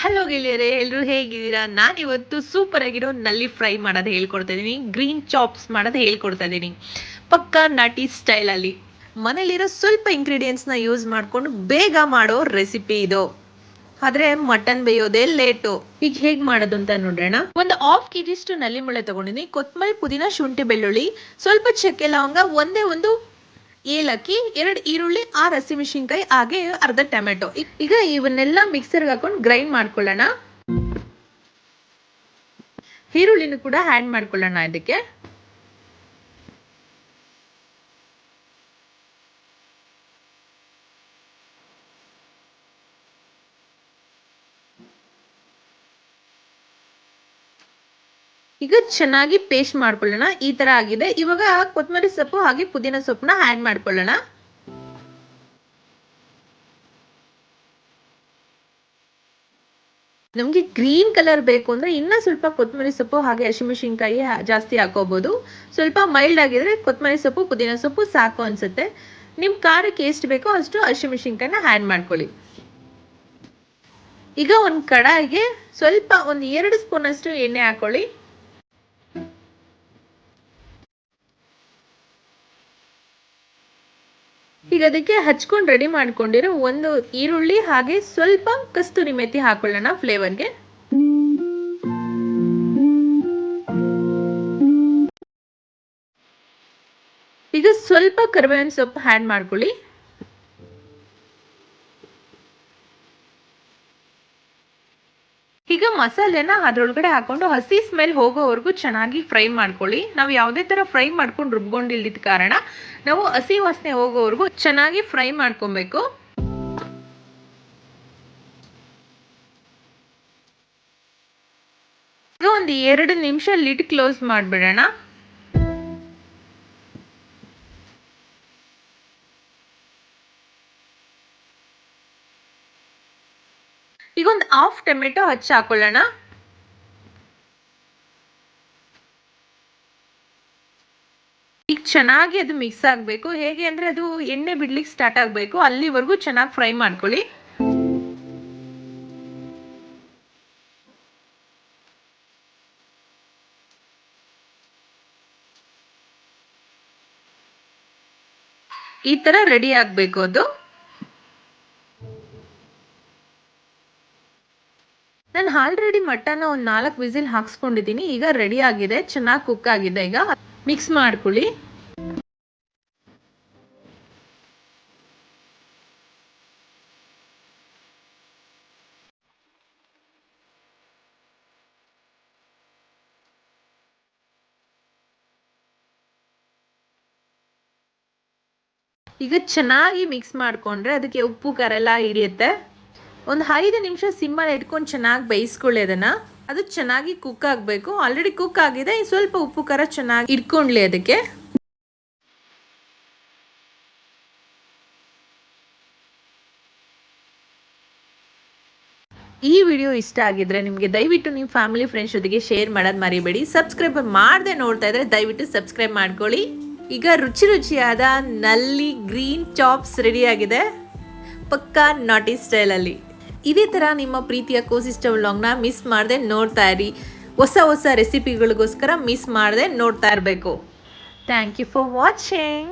Hello ಗೆಳೆಯರೆ ಎಲ್ಲರೂ ಹೇಗಿದ್ದೀರಾ? ನಾನಿವತ್ತು ಸೂಪರ್ ಆಗಿರೋ ನಲ್ಲಿ ಫ್ರೈ ಮಾಡೋದು ಹೇಳ್ಕೊಡ್ತಾ ಇದ್ದೀನಿ ಗ್ರೀನ್ ಚಾಪ್ಸ್ ಮಾಡೋದು ಹೇಳ್ಕೊಡ್ತಾ ಇದ್ದೀನಿ ಪಕ್ಕಾ ನಾಟಿ ಸ್ಟೈಲಲ್ಲಿ ಮನೇಲಿರೋ ಸ್ವಲ್ಪ ಇಂಗ್ರೀಡಿಯೆಂಟ್ಸ್ನ ಯೂಸ್ ಮಾಡಿಕೊಂಡು ಬೇಗ ಮಾಡೋ ರೆಸಿಪಿ ಇದು. ಆದರೆ ಮಟನ್ ಬೇಯೋದೇ ಲೇಟು ಈಗ ಹೇಗೆ ಮಾಡೋದು ಅಂತ ನೋಡೋಣ ಒಂದು ಹಾಫ್ ಕೆ ಜಿಷ್ಟು ನಲ್ಲಿ ಮುಳ್ಳೆ ತಗೊಂಡಿನಿ ಕೊತ್ತಂಬರಿ ಪುದೀನ, ಶುಂಠಿ, ಬೆಳ್ಳುಳ್ಳಿ. ಸ್ವಲ್ಪ ಚಕ್ಕೆ ಲವಂಗ, ಒಂದೇ ಒಂದು ಏಲಕ್ಕಿ, ಎರಡು ಈರುಳ್ಳಿ, ಆರು ಹಸಿಮೆಣಸಿನ್ಕಾಯಿ, ಹಾಗೆ ಅರ್ಧ ಟೊಮೆಟೊ. ಈಗ ಇವನ್ನೆಲ್ಲ ಮಿಕ್ಸರ್ಗೆ ಹಾಕೊಂಡು ಗ್ರೈಂಡ್ ಮಾಡ್ಕೊಳ್ಳೋಣ. ಈರುಳ್ಳಿನೂ ಕೂಡ ಆ್ಯಡ್ ಮಾಡ್ಕೊಳ್ಳೋಣ ಇದಕ್ಕೆ. ಈಗ ಚೆನ್ನಾಗಿ ಪೇಸ್ಟ್ ಮಾಡ್ಕೊಳ್ಳೋಣ. ಈ ತರ ಆಗಿದೆ. ಇವಾಗ ಕೊತ್ತಂಬರಿ ಸೊಪ್ಪು ಹಾಗೆ ಪುದೀನ ಸೊಪ್ಪನ್ನ ಆ್ಯಡ್ ಮಾಡ್ಕೊಳ್ಳೋಣ. ನಮ್ಗೆ ಗ್ರೀನ್ ಕಲರ್ ಬೇಕು ಅಂದ್ರೆ ಇನ್ನ ಸ್ವಲ್ಪ ಕೊತ್ತಂಬರಿ ಸೊಪ್ಪು ಹಾಗೆ ಹಸಿಮೆಣಸಿನ್ಕಾಯಿ ಜಾಸ್ತಿ ಹಾಕೋಬಹುದು ಸ್ವಲ್ಪ ಮೈಲ್ಡ್ ಆಗಿದ್ರೆ ಕೊತ್ತಂಬರಿ ಸೊಪ್ಪು, ಪುದೀನ ಸೊಪ್ಪು ಸಾಕು ಅನ್ಸುತ್ತೆ. ನಿಮ್ ಖಾರಕ್ಕೆ ಎಷ್ಟು ಬೇಕೋ ಅಷ್ಟು ಹಸಿಮೆಣಸಿನ್ಕಾಯಿನ ಆ್ಯಡ್ ಮಾಡ್ಕೊಳ್ಳಿ. ಈಗ ಒಂದು ಕಡಾಯಿಗೆ ಸ್ವಲ್ಪ ಒಂದು ಎರಡು ಸ್ಪೂನ್ ಅಷ್ಟು ಎಣ್ಣೆ ಹಾಕೊಳ್ಳಿ. ಈಗ ಅದಕ್ಕೆ ಹಚ್ಕೊಂಡು ರೆಡಿ ಮಾಡ್ಕೊಂಡಿರೋ ಒಂದು ಈರುಳ್ಳಿ ಹಾಗೆ ಸ್ವಲ್ಪ ಕಸ್ತೂರಿ ಮೆಥಿ ಹಾಕೊಳ್ಳೋಣ ಫ್ಲೇವರ್ಗೆ ಈಗ ಸ್ವಲ್ಪ ಕರ್ಬೇವಿನ ಸೊಪ್ಪು ಆ್ಯಡ್ ಮಾಡ್ಕೊಳ್ಳಿ. ಈಗ ಮಸಾಲೆನ ಅದ್ರೊಳಗಡೆ ಹಾಕೊಂಡು ಹಸಿ ಸ್ಮೆಲ್ ಹೋಗೋವರೆಗೂ ಚೆನ್ನಾಗಿ ಫ್ರೈ ಮಾಡ್ಕೊಳ್ಳಿ. ನಾವು ಯಾವುದೇ ಥರ ಫ್ರೈ ಮಾಡ್ಕೊಂಡು ರುಬ್ಕೊಂಡಿಲ್ದಿದ್ದ ಕಾರಣ ನಾವು ಹಸಿ ವಾಸನೆ ಹೋಗೋವರೆಗೂ ಚೆನ್ನಾಗಿ ಫ್ರೈ ಮಾಡ್ಕೊಬೇಕು. ಒಂದು ಎರಡು ನಿಮಿಷ ಲಿಡ್ ಕ್ಲೋಸ್ ಮಾಡಿಬಿಡೋಣ. ಈಗ ಒಂದು ಹಾಫ್ ಟೊಮೆಟೊ ಹಚ್ಚಿ ಹಾಕೊಳ್ಳೋಣ. ಈಗ ಚೆನ್ನಾಗಿ ಅದು ಮಿಕ್ಸ್ ಆಗಬೇಕು. ಹೇಗೆ ಅಂದರೆ ಅದು ಎಣ್ಣೆ ಬಿಡ್ಲಿಕ್ಕೆ ಸ್ಟಾರ್ಟ್ ಆಗಬೇಕು. ಅಲ್ಲಿವರೆಗೂ ಚೆನ್ನಾಗಿ ಫ್ರೈ ಮಾಡ್ಕೊಳ್ಳಿ. ಈ ತರ ರೆಡಿ ಆಗಬೇಕು ಅದು. ನಾನು ಆಲ್ರೆಡಿ ಮಟನ್ ಒಂದು ನಾಲ್ಕು ವಿಸಿಲ್ ಹಾಕ್ಸ್ಕೊಂಡಿದ್ದೀನಿ ಈಗ ರೆಡಿ ಆಗಿದೆ, ಚೆನ್ನಾಗಿ ಕುಕ್ ಆಗಿದೆ, ಈಗ ಮಿಕ್ಸ್ ಮಾಡ್ಕೊಳ್ಳಿ. ಈಗ ಚೆನ್ನಾಗಿ ಮಿಕ್ಸ್ ಮಾಡಿಕೊಂಡ್ರೆ ಅದಕ್ಕೆ ಉಪ್ಪು ಕರೆಲ್ಲ ಹಿಡಿಯುತ್ತೆ. ಒಂದು ಐದು ನಿಮಿಷ ಸಿಮ್ಮಲ್ಲಿ ಇಟ್ಕೊಂಡು ಚೆನ್ನಾಗಿ ಬೇಯಿಸ್ಕೊಳ್ಳಿ ಅದನ್ನು. ಅದು ಚೆನ್ನಾಗಿ ಕುಕ್ ಆಗಬೇಕು. ಆಲ್ರೆಡಿ ಕುಕ್ ಆಗಿದೆ. ಸ್ವಲ್ಪ ಉಪ್ಪು ಖಾರ ಚೆನ್ನಾಗಿ ಇಟ್ಕೊಂಡ್ಲಿ ಅದಕ್ಕೆ. ಈ ವಿಡಿಯೋ ಇಷ್ಟ ಆಗಿದ್ರೆ ನಿಮಗೆ ದಯವಿಟ್ಟು ನಿಮ್ಮ ಫ್ಯಾಮಿಲಿ ಫ್ರೆಂಡ್ಸ್ ಜೊತೆಗೆ ಶೇರ್ ಮಾಡೋದು ಮರಿಬೇಡಿ. ಸಬ್ಸ್ಕ್ರೈಬ್ ಮಾಡದೆ ನೋಡ್ತಾ ಇದ್ರೆ ದಯವಿಟ್ಟು ಸಬ್ಸ್ಕ್ರೈಬ್ ಮಾಡ್ಕೊಳ್ಳಿ. ಈಗ ರುಚಿ ರುಚಿಯಾದ ನಲ್ಲಿ ಗ್ರೀನ್ ಚಾಪ್ಸ್ ರೆಡಿ ಆಗಿದೆ. ಪಕ್ಕಾ ನಾಟಿ ಸ್ಟೈಲಲ್ಲಿ ಇದೇ ಥರ ನಿಮ್ಮ ಪ್ರೀತಿಯ ಕೋಸಿಸ್ಟಮ್ ವ್ಲಾಗ್ನ ಮಿಸ್ ಮಾಡದೆ ನೋಡ್ತಾ ಇರಿ. ಹೊಸ ಹೊಸ ರೆಸಿಪಿಗಳಿಗೋಸ್ಕರ ಮಿಸ್ ಮಾಡದೆ ನೋಡ್ತಾ ಇರಬೇಕು. Thank you for watching